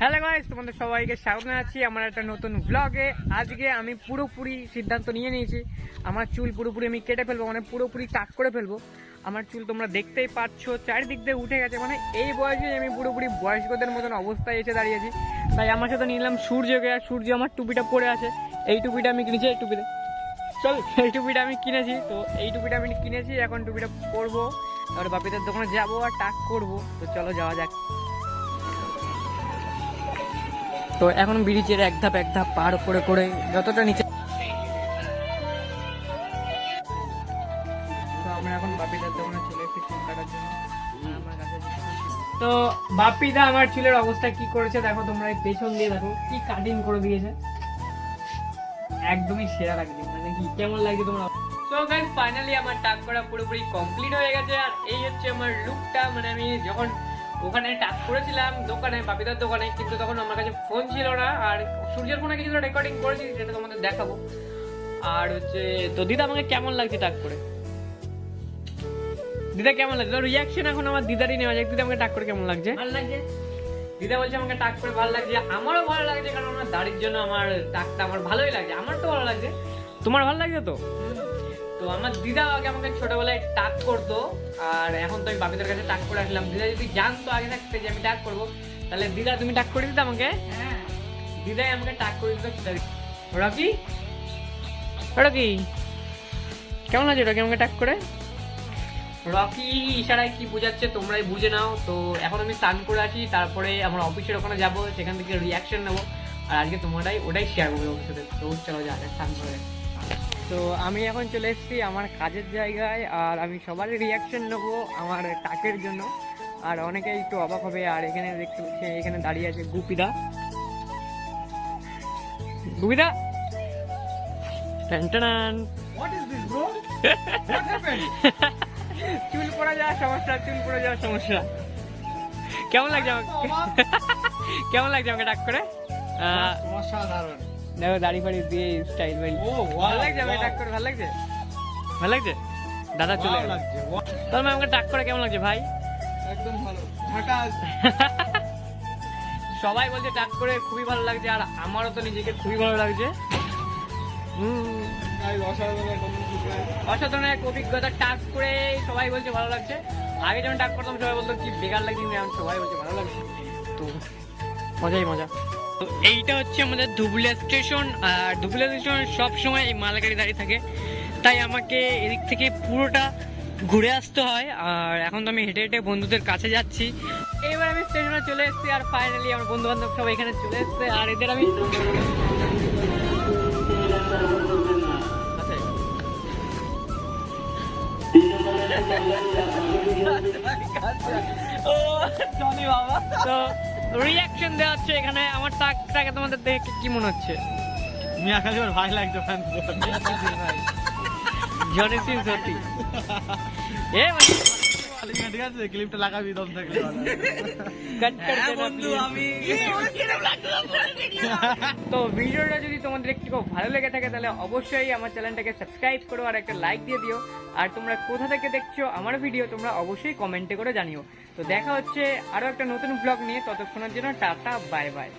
Hello guys তোমাদের সবাইকে স্বাগত জানাচ্ছি আমার একটা নতুন ব্লগে আজকে আমি পুরোপুরি সিদ্ধান্ত নিয়ে নিয়েছি। আমার চুল পুরোপুরি আমি কেটে ফেলব মানে পুরোপুরি টাক করে ফেলব। আমার চুল তোমরা দেখতেই পাচ্ছ, চারিদিক দিয়ে উঠে গেছে। মানে এই বয়সে আমি পুরোপুরি বয়স্কদের মতন অবস্থায় এসে দাঁড়িয়েছি তাই আমার সাথে নিলাম সূর্যকে আর সূর্য আমার টুপিটা পরে আছে। এই টুপিটা আমি কিনেছি, এই টুপিতে। চল, এই টুপিটা আমি কিনেছি। তো এই টুপিটা আমি কিনেছি, এখন টুপিটা পরবো। তারপরে বাপিদের দোকানে যাব আর টাক করব। তো চলো যাওয়া যাক। তো এখন ব্রিজের এক ধাপ এক ধাপ পার করে করে যতটা নিচে তো বাপিদা, আমার চুলের অবস্থা কি করেছে দেখো তোমরা এই পেছন দিয়ে দেখো, কি কাটিং করে দিয়েছে। একদমই সেরা লাগছে মানে কি কেমন লাগছে তোমরা তো গাইস ফাইনালি আমার টাক করা পুরোপুরি কমপ্লিট হয়ে গেছে। আর এই হচ্ছে আমার লুকটা মানে আমি যখন ওখানে টাক করেছিলাম দোকানে বাপিদার দোকানে কিন্তু তখন আমার কাছে ফোন ছিল না আর সূর্যের ফোনে কিছু রেকর্ডিং করেছি যেটা তোমাদের দেখাবো। আর হচ্ছে তো দিদা আমাকে কেমন লাগছে টাক করে? দিদা কেমন লাগছে? রিয়াকশন এখন আমার দিদারই নেওয়া যাক। দিদা আমাকে টাক করে কেমন লাগছে? ভালো লাগছে। দিদা বলছে আমাকে টাক করে ভালো লাগছে। আমারও ভালো লাগছে কারণ আমার দাড়ির জন্য আমার টাকটা আমার ভালোই লাগছে। আমার তো ভালো লাগছে। তোমার ভালো লাগছে তো? তো আমার দিদা আগে আমাকে ছোটবেলায় টাক করতো আর এখন তো আমি বাপিদের কাছে টাক করে আসলাম। দিদা যদি জানতো আগে থাকতে যে আমি টাক করব তাহলে দিদা তুমি টাক করে দিতে আমাকে? হ্যাঁ। দিদাই আমাকে টাক করে দিত রকি? রকি? কেমন আছে রকি আমাকে টাক করে? রকি ইশারায় কি বোঝাচ্ছে তোমরাই বুঝে নাও। তো এখন আমি স্নান করে আছি তারপরে আমার অফিসের ওখানে যাব সেখান থেকে রিয়াকশন নেব। আর আজকে তোমারাই ওটাই শেয়ার করব ওর সাথে। তো চলো যা স্নান করে তো আমি এখন চলে এসেছি আমার কাজের জায়গায় আর আমি সবারই রিয়াকশন নেব আমার টাকের জন্য। আর অনেকে একটু অবাক হবে আর এখানে দেখতে পাচ্ছি এখানে দাঁড়িয়ে আছে গুপিদা। গুপিদা? চুল পড়া যাওয়ার সমস্যা চুল পড়ে যাওয়ার সমস্যা। কেমন লাগছে আমাকে? কেমন লাগছে আমাকে ডাক করে? অসাধারণ দেখো দাড়ি ফাড়ি দিয়ে স্টাইল ও ভালো লাগছে আমাকে ডাক করে ভালো লাগছে? ভালো লাগছে? দাদা চলে লাগছে Wow, তাহলে আমাকে ডাক করে কেমন লাগছে ভাই? একদম ভালো। ঝাকাস সবাই বলছে টাক করে খুবই ভালো লাগছে আর আমারও তো নিজেকে খুবই ভালো লাগছে। হুম। অসাধারণ এক অভিজ্ঞতা টাক করে সবাই বলছে ভালো লাগছে। আগে যখন টাক করতাম সবাই বলতো কি বেকার লাগছে এখন সবাই বলছে ভালো লাগছে। তো মজাই মজা। এইটা হচ্ছে আমাদের ধুবুলিয়া স্টেশন আর ধুবুলিয়া স্টেশন সবসময় এই মালগাড়ি দাঁড়িয়ে থাকে। তাই আমাকে এদিক থেকে পুরোটা ঘুরে আসতে হয় আর এখন তো আমি হেঁটে হেঁটে বন্ধুদের কাছে যাচ্ছি। এবার আমি স্টেশনে চলে এসেছি আর ফাইনালি আমার বন্ধু বান্ধব সব এখানে চলে এসেছে আর এদের আমি বাবা। তো রিয়াকশন দেওয়া হচ্ছে এখানে। আমার টাকটাকে তোমাদের দেখে কি মনে হচ্ছে? মিয়া খালি ওর ভাই লাগছে ফ্যান জনি সিং সত্যি। এ মানে ঠিক আছে ক্লিপটা লাগাবি দম থাকলে কাট কাট হ্যাঁ, বন্ধু, আমি তো ভিডিওটা যদি তোমাদের খুব ভালো লেগে থাকে তাহলে অবশ্যই আমার চ্যানেলটাকে সাবস্ক্রাইব করো আর একটা লাইক দিয়ে দিও। আর তোমরা কোথা থেকে দেখছ আমার ভিডিও তোমরা অবশ্যই কমেন্টে করে জানিও। তো দেখা হচ্ছে আরও একটা নতুন ব্লগ নিয়ে। ততক্ষণের জন্য টাটা বাই বাই